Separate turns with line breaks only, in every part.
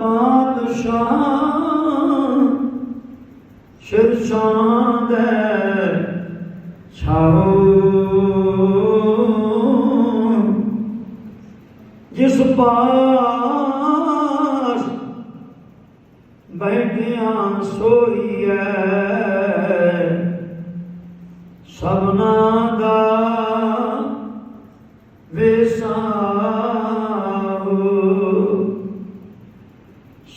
ਪਾਤਸ਼ਾਹ ਸ਼ਿਰਸ਼ਾਂ ਦੇ ਛਾਉ। ਜਿਸ ਪਾਸ ਬੈਠਿਆ ਸੋਈਐ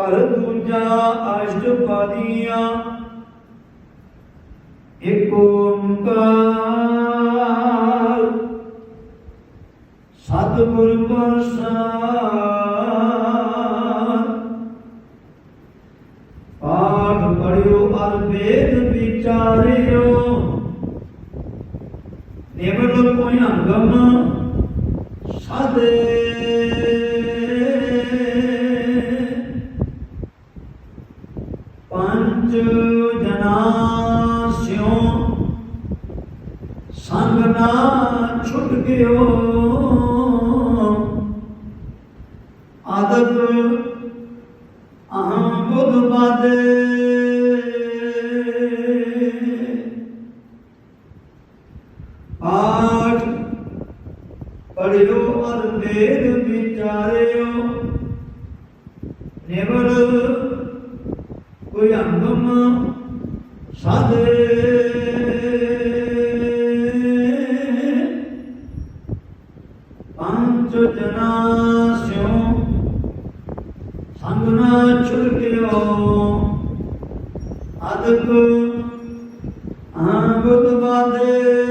ਕਰ ਦੂਜਾ ਅਸ਼ਟਪਦੀਆਂ ਏਕ ਓੰਕਾਰ। ਸਤਿਗੁਰ ਪ੍ਰਸਾਦ। ਪਾਠ ਪੜਿਓ ਅਰ ਵੇਦ ਵਿਚਾਰਿਓ। ਨਿਮਨ ਕੋਈ ਅੰਗਮ ਸਾਦੇ ਪੰਜ ਜਨਾ ਸਿਓ, ਸੰਗ ਨਾ ਛੁੱਟ ਗਿਓ। ਆਦਤ ਅਹੰ ਬੁੱਧ ਬਾਦੇ। ਪਾਠ ਪੜਿਓ ਅਰ ਵੇਦ ਅੰਗਮ ਸਾਧੇ ਪੰਜ ਜਨਾ ਸਿਓ ਸੰਗ ਨਾ ਛੁਟਕਿਓ ਅਦਕ ਆਬਦ ਬਾਦੇ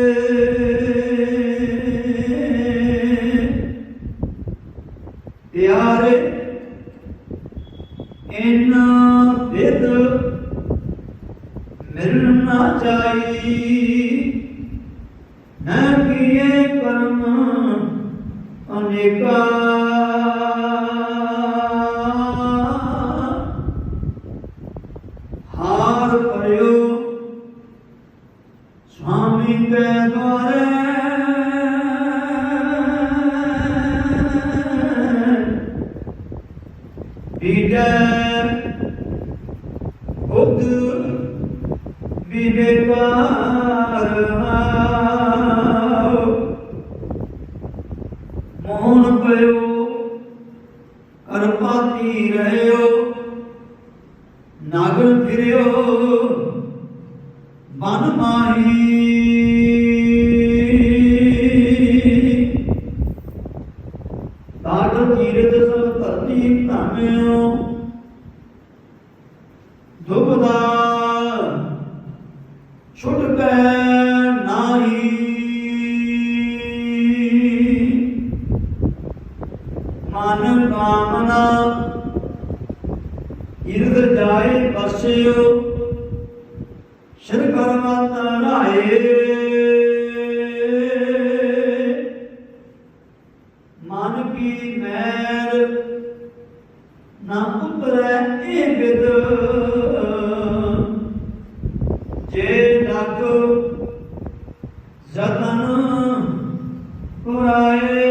ਨਾ ਚਾਈ ਨਾ ਕੀਏ ਕਰਮ ਅਨੇਕਾ। ਹਾਰ ਪਰਿਓ ਸੁਆਮੀ ਦੇ ਦੁਆਰੇ। ਵਿਜੈ ਬੁੱਧ বিবেকা ਮਨ ਕਾਮਨਾ। ਇਰਦ ਜਾਏ ਬਸਿਓ ਸ਼ਰ ਕਰਮਤ ਤਨਾਏ ਮਨ ਕੀ ਮੈਲ ਨਾ ਉਤਰੈ ਇਹ ਵਿਦ। ਜੇ ਲਗ ਜਤਨ ਪੁਰਾਏ।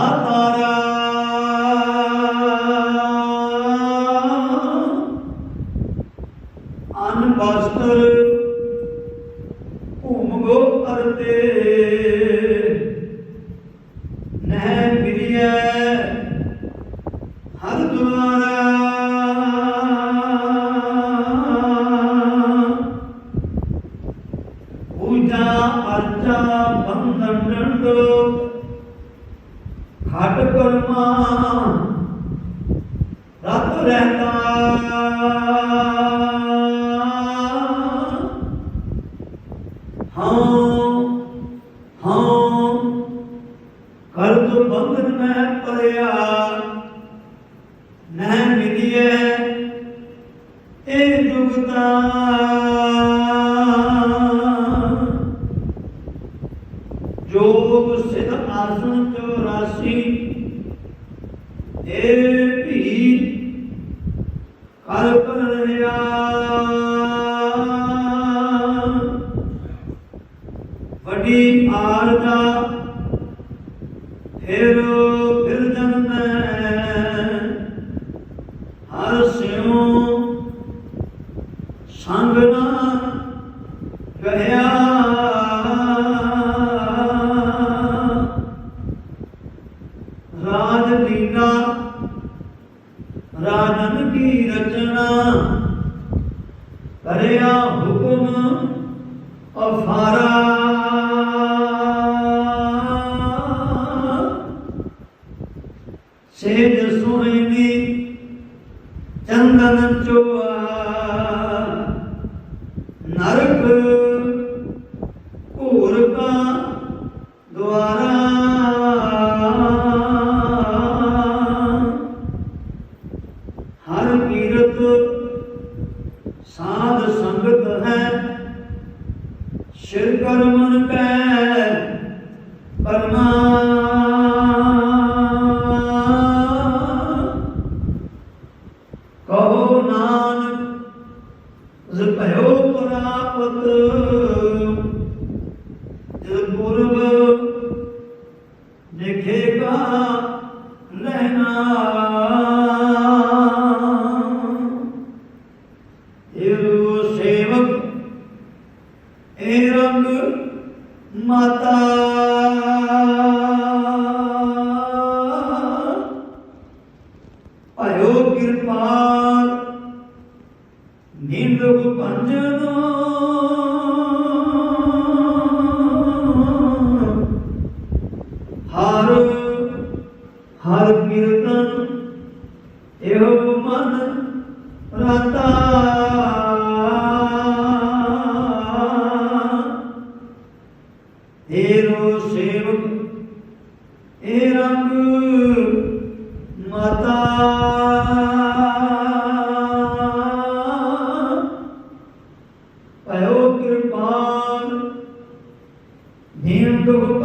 ആ ਰਹਿਤਾ ਹਾਂ ਹਾਂ ਕਰਤ ਬੰਧਨ ਮੈਂ ਪੜਿਆ ਨਹਿ ਮਿਲਿਐ ਇਹ ਜੁਗਤਾ। ਹਰ ਸਿਉ ਸੰਗ ਨਾ ਗਇਆ ਰਾਜ ਲੀਲਾ ਰਾਜਨ ਕੀ ਰਚਨਾ ਕਰਿਆ ਸਾਧ ਸੰਗਤ ਹੈ। ਸ਼ਿਰ ਕਰਮਨ ਕੈ ਪਰਮਾ। ਕਹੋ ਨਾਨਕ, ਜ ਭਇਓ ਪ੍ਰਾਪਤ। ਜਦ ਪੁਰਬ ਦੇਖੇਗਾ ਰਹਿਣਾ। ਰੰਗ ਮਾਤਾ ਏਰੋ ਸੇਵਕ ਏ ਰੰਗ ਮਾਤਾ। ਭਇਓ ਕਿਰਪਾਲ ਦੀਨ ਦੁਖ